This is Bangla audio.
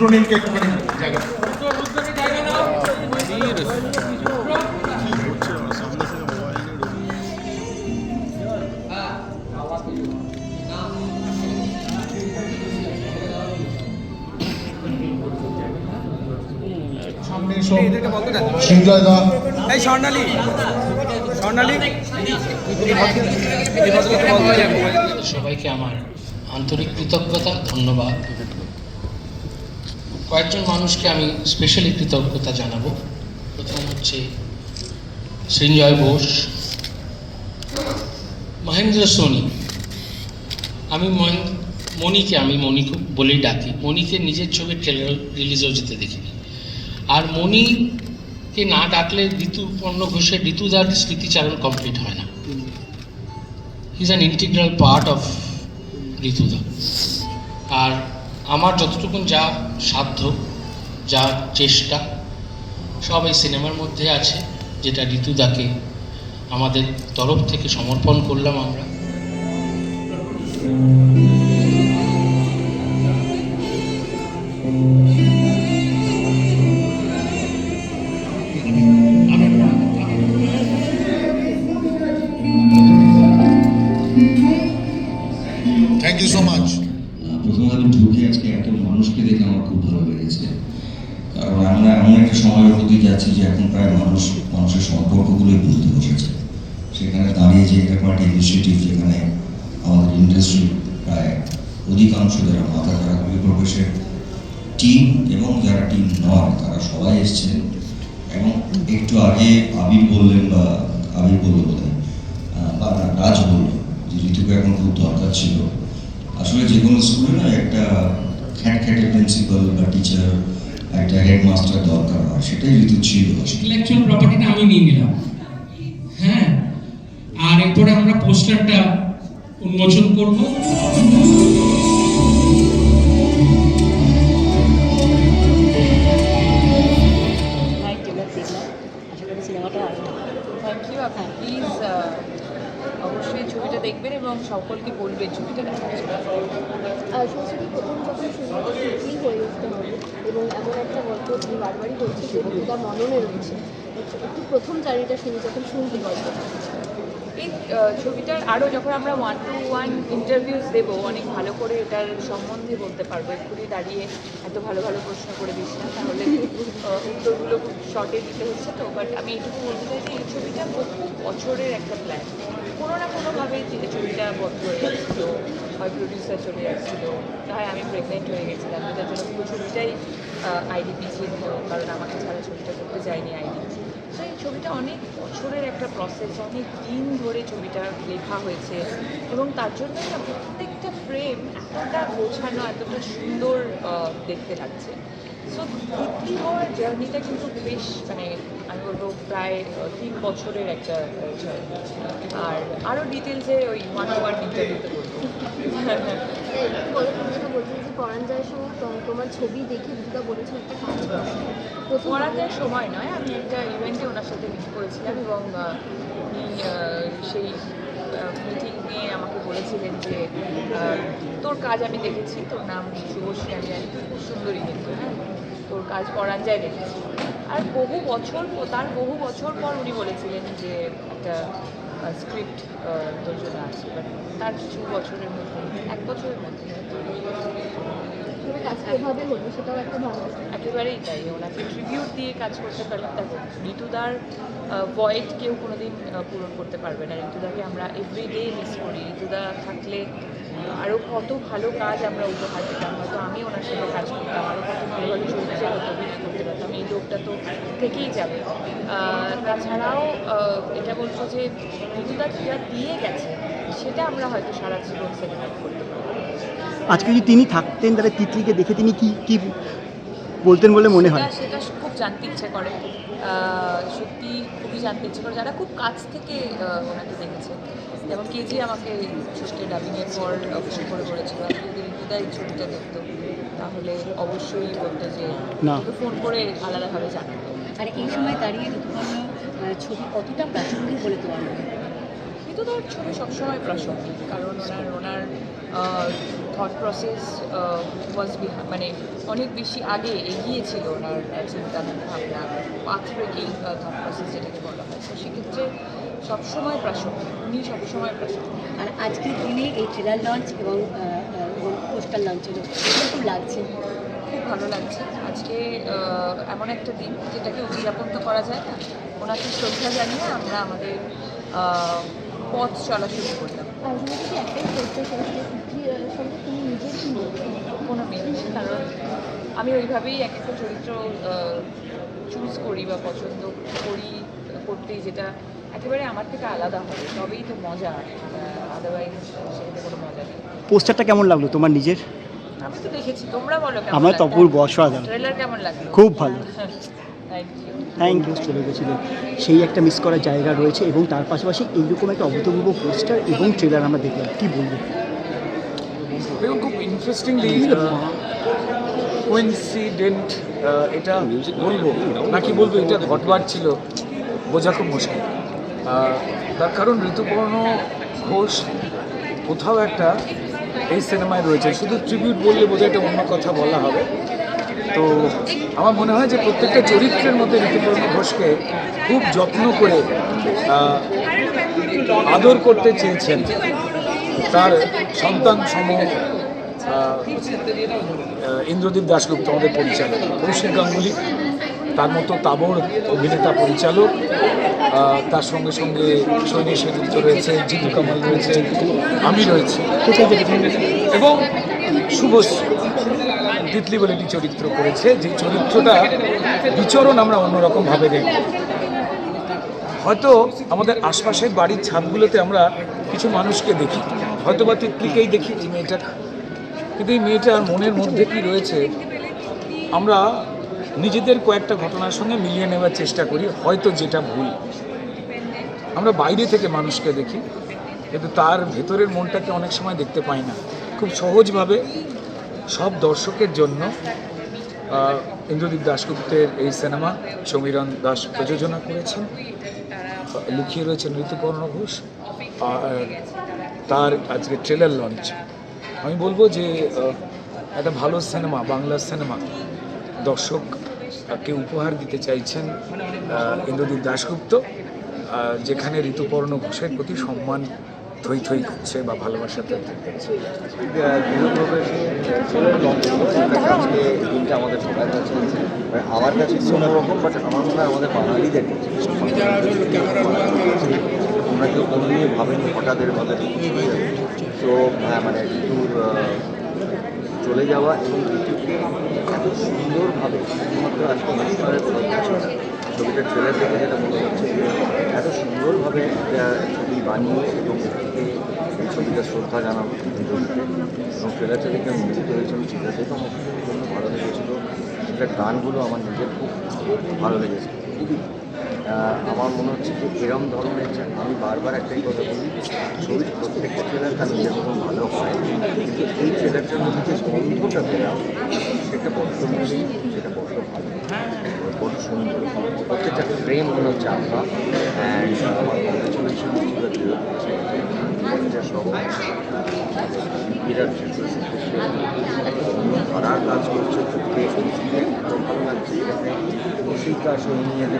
রুদ্রনীলকে একটুখানি জায়গা এই স্বর্ণালী। স্বর্ণালী? সবাইকে আমার আন্তরিক কৃতজ্ঞতা ধন্যবাদ। কয়েকজন মানুষকে আমি স্পেশালি কৃতজ্ঞতা জানাব। প্রথম হচ্ছে সৃঞ্জয় বোস। মহেন্দ্র সোনি। আমি মণিকে আমি মণিকে বলেই ডাকি। মণিকে নিজের ছবির ট্রেলার রিলিজও যেতে দেখিনি। আর মণিকে না ডাকলে ঋতুপর্ণ ঘোষের ঋতুদার স্মৃতিচারণ কমপ্লিট হয় না। Is an integral part of ঋতুদা আর আমার যতটুকুন যা সাধ্য, যা চেষ্টা, সব এই সিনেমার মধ্যে আছে, যেটা ঋতুদাকে আমাদের তরফ থেকে সমর্পণ করলাম আমরা। থ্যাংক ইউ সো মাচ প্রথমে আমি ঢুকে আজকে এত মানুষকে দেখে আমার খুব ভালো লেগেছে কারণ আমরা এমন একটা সময়ের প্রতি যাচ্ছি যে এখন প্রায় মানুষ, মানুষের সম্পর্কগুলোই ভুলতে বসেছে সেখানে দাঁড়িয়ে যে এরকম একটা ইনিশিয়েটিভ যেখানে আমাদের ইন্ডাস্ট্রি প্রায় অধিকাংশ যারা মাথা যারা কবি প্রবেশের টিম এবং যারা টিম নয়, তারা সবাই এসছেন এবং একটু আগে আবির বললেন বা আবির বলল বোধ বা রাজ বলল যে ঋতুকে এখন খুব দরকার ছিল। আসলে যে কোনো স্কুলে না একটা খ্যাট খ্যাটে প্রিন্সিপাল বা টিচার একটা হেডমাস্টার দরকার হয় সেটাই ঋতু ছিল। ইন্টেলেকচুয়াল প্রপার্টিটা আমি নিয়ে নিলাম। হ্যাঁ? আর এরপরে আমরা পোস্টারটা উন্মোচন করব। সিনেমাটা থ্যাংক ইউ আপনি প্লিজ অবশ্যই ছবিটা দেখবেন এবং সকলকে বলবেন ছবিটা সংস্কৃতি প্রথম যখন শুরু সত্যিই হয়ে উঠতে হবে? এবং এমন একটা গল্প তুমি বারবারই বলছো ঋতুদা মননে রয়েছে। একটু প্রথম জার্নিটা শুনি যখন শুনতে গল্পটা এই ছবিটার আরও যখন আমরা ওয়ান টু ওয়ান ইন্টারভিউস দেবো, অনেক ভালো করে এটার সম্বন্ধে বলতে পারব। এক্ষুনি দাঁড়িয়ে এত ভালো ভালো প্রশ্ন করে দিস না, তাহলে উত্তরগুলো খুব শর্টে দিতে হচ্ছে তো। বাট আমি এইটুকু বলতে চাই যে এই ছবিটা বহু বছরের একটা প্ল্যান কোনো না কোনোভাবে ছবিটা বন্ধ হয়ে যাচ্ছিল হয় প্রডিউসার চলে যাচ্ছিল হয় আমি প্রেগনেন্ট হয়ে গেছিলাম, এটার জন্য পুরো ছবিটাই আইডি পিছিয়ে দিল, কারণ আমাকে ছাড়া ছবিটা করতে যায়নি আইডি এই ছবিটা অনেক বছরের একটা প্রসেস অনেক দিন ধরে ছবিটা লেখা হয়েছে এবং তার জন্য না প্রত্যেকটা ফ্রেম এতটা গোছানো, এতটা সুন্দর দেখতে লাগছে। সো তিতলি হওয়ার জার্নিটা কিন্তু বেশ মানে আমি বলব প্রায় তিন বছরের একটা জার্নি আর আরও ডিটেলসে ওই ওয়ান ওয়ান ইন্টারভিউতে বলব। বলে, তুমি যেটা বলছিলে যে পরাঞ্জয়ের সঙ্গে তোম- তোমার ছবি দেখে ঋতুদা বলেছে একটা কাজ পড়াতে সময় নয়। আমি একটা ইভেন্টে ওনার সাথে মিট করেছিলাম এবং উনি সেই মিটিং নিয়ে আমাকে বলেছিলেন যে তোর কাজ আমি দেখেছি, তোর নাম শুভশ্রী আমি জানি তুই খুব সুন্দরী কিন্তু হ্যাঁ? তোর কাজ পরাঞ্জায় দেখেছি। আর বহু বছর তার বহু বছর পর উনি বলেছিলেন যে, একটা স্ক্রিপ্ট তোর জন্য আছে বাট তার কিছু বছরের মধ্যে এক বছরের মধ্যে একেবারেই তাই ওনাকে ট্রিবিউট দিয়ে কাজ করতে পারলাম দেখো ঋতুদার ভয়েড কেউ কোনোদিন পূরণ করতে পারবে না। ঋতুদাকে আমরা এভরিডে মিস করি। ঋতুদা থাকলে আরও কত ভালো কাজ আমরা উপহার পেতাম হয়তো আমি ওনার সাথে কাজ করতাম আরও কত ভালো ভালো চরিত্রে অভিনয় করতে পারতাম। এই লোকটা তো থেকেই যাবে। তাছাড়াও এটা বলব যে ঋতুদা যা দিয়ে গেছে সেটা আমরা হয়তো সারা জীবন সেলিব্রেট করতে পারব। আজকে যদি তিনি থাকতেন তাহলে তিতলিকে দেখে তিনি কি কি বলতেন বলে মনে হয়? সেটা খুব জানতে ইচ্ছে করে। সত্যি খুবই জানতে ইচ্ছে করে। যারা খুব কাছ থেকে ওনাকে দেখেছে। যেমন কেজি আমাকে শেষকে ডাবিংয়ের পর ফোন করে বলেছিল আমি যদি ঋতুদা এই ছবিটা দেখতো তাহলে অবশ্যই বলতো যে। ফোন করে আলাদাভাবে জানাতো। আর এই সময় দাঁড়িয়ে ঋতুপর্ণ ছবি কতটা প্রাসঙ্গিক বলে তোমার মনে হয়? ঋতুদার ছবি সবসময় প্রাসঙ্গিক কারণ ওনার ওনার থট প্রসেস ওয়াজ মানে অনেক বেশি আগে এগিয়ে ছিল ওনার চিন্তা ভাবনা পাথ ব্রেকিং থট প্রসেস যেটাকে বলা হয়। তো সেক্ষেত্রে সবসময় প্রাসঙ্গিক উনি সবসময় প্রাসঙ্গিক আর আজকের দিনে এই ট্রেলার লঞ্চ এবং পোস্টার লঞ্চ হলো কীরকম লাগছে? খুব ভালো লাগছে। আজকে এমন একটা দিন যেটাকে উদযাপন তো করা যায় না। ওনাকে শ্রদ্ধা জানিয়ে আমরা আমাদের পথ চলা শুরু করলাম। করতে কোনো নেই? কারণ আমি ওইভাবেই এক একটা চরিত্র চুজ করি বা পছন্দ করি করতেই যেটা একেবারে আমার থেকে আলাদা হবে তবেই তো মজা আদারওয়াইজ সেটাতে কোনো মজা নেই। পোস্টারটা কেমন লাগল তোমার নিজের? আমি তো দেখেছি। তোমরা বলো আমার তো অপূর্ব অসাধারণ। ট্রেলার কেমন লাগল? খুব ভালো। থ্যাংক ইউ চলে গেছিলেন সেই একটা মিস করার জায়গা রয়েছে এবং তার পাশাপাশি এইরকম একটা অভূতপূর্ব পোস্টার এবং ট্রেলার আমরা দেখলাম। কি বলব? খুব ইন্টারেস্টিংলি কোইন্সিডেন্ট এটা বলব? নাকি বলব? এটা ঘটবার ছিল। বোঝা খুব মুশকিল। তার কারণ ঋতুপর্ণ ঘোষ কোথাও একটা এই সিনেমায় রয়েছে। শুধু ট্রিবিউট বললে বোধহয় এটা অন্য কথা বলা হবে। তো আমার মনে হয় যে প্রত্যেকটা চরিত্রের মধ্যে ঋতুপর্ণ ঘোষকে খুব যত্ন করে আদর করতে চেয়েছেন। তার সন্তান সম ইন্দ্রদীপ দাশগুপ্ত, আমাদের পরিচালক। কৌশিক গাঙ্গুলি, তার মতো তাবড় অভিনেতা পরিচালক। তার সঙ্গে সঙ্গে সৈনী সেদুত্ত রয়েছে, জিতু কামাল রয়েছে, আমি রয়েছে। এবং শুভশ্রী। তিতলি বলে একটি চরিত্র করেছে যে চরিত্রটা বিচরণ আমরা অন্যরকমভাবে দেখি হয়তো আমাদের আশপাশের বাড়ির ছাদগুলোতে আমরা কিছু মানুষকে দেখি হয়তো বা তিতলিকেই দেখি এই মেয়েটা। কিন্তু এই মেয়েটার মনের মধ্যে কি রয়েছে, আমরা নিজেদের কয়েকটা ঘটনার সঙ্গে মিলিয়ে নেওয়ার চেষ্টা করি, হয়তো যেটা ভুল। আমরা বাইরে থেকে মানুষকে দেখি, কিন্তু তার ভেতরের মনটাকে অনেক সময় দেখতে পাই না। খুব সহজভাবে সব দর্শকের জন্য ইন্দ্রদীপ দাশগুপ্তের এই সিনেমা সমীরণ দাস প্রযোজনা করেছেন। লিখিয়ে রয়েছেন ঋতুপর্ণ ঘোষ, আর তার আজকে ট্রেলার লঞ্চ আমি বলব যে একটা ভালো সিনেমা, বাংলা সিনেমা দর্শককে উপহার দিতে চাইছেন ইন্দ্রদীপ দাশগুপ্ত যেখানে ঋতুপর্ণ ঘোষের প্রতি সম্মান থই থই করছে বা ভালোবাসা থই থই করছে। দিনটা আমাদের সবার কাছে আমার কাছে অন্যরকম বাট আমার মনে হয় আমাদের বাঙালিদের আমরা কেউ কোনো নিয়ে ভাবেনি হঠাৎ এর মধ্যে তো হ্যাঁ মানে ঋতুর চলে যাওয়া এবং ঋতুকে এত সুন্দরভাবে শুধুমাত্র আজকে না। ট্রেলার দেখে যেটা মনে হচ্ছে এত সুন্দরভাবে বানিয়ে এবং এটিকে এই ছবিটা শ্রদ্ধা ঋতুকে এবং ট্রেলারটা দেখে আমি মুগ্ধ হয়েছিলাম সেটা দেখে আমার প্রচণ্ড ভালো লেগেছিলো। সেটার গানগুলো আমার নিজের খুব ভালো লেগেছে। আমার মনে হচ্ছে যে এরম ধরনের যে আমি বারবার একটাই কথা বলি ছবির প্রত্যেকটা ট্রেলার তার নিজের মতন ভালো হয়। কিন্তু এই ট্রেলারটার মধ্যে যে গন্ধটা পেলাম, সেটা বড্ড মিষ্টি সেটা বড্ড ভালো। বড্ড সুন্দর। প্রত্যেকটা ফ্রেম মনে হচ্ছে আঁকা অ্যান্ড আমার কংগ্রেচুলেশন সহ বিরাট ধরার কাজ করছে দেখে এত ভালো লাগছে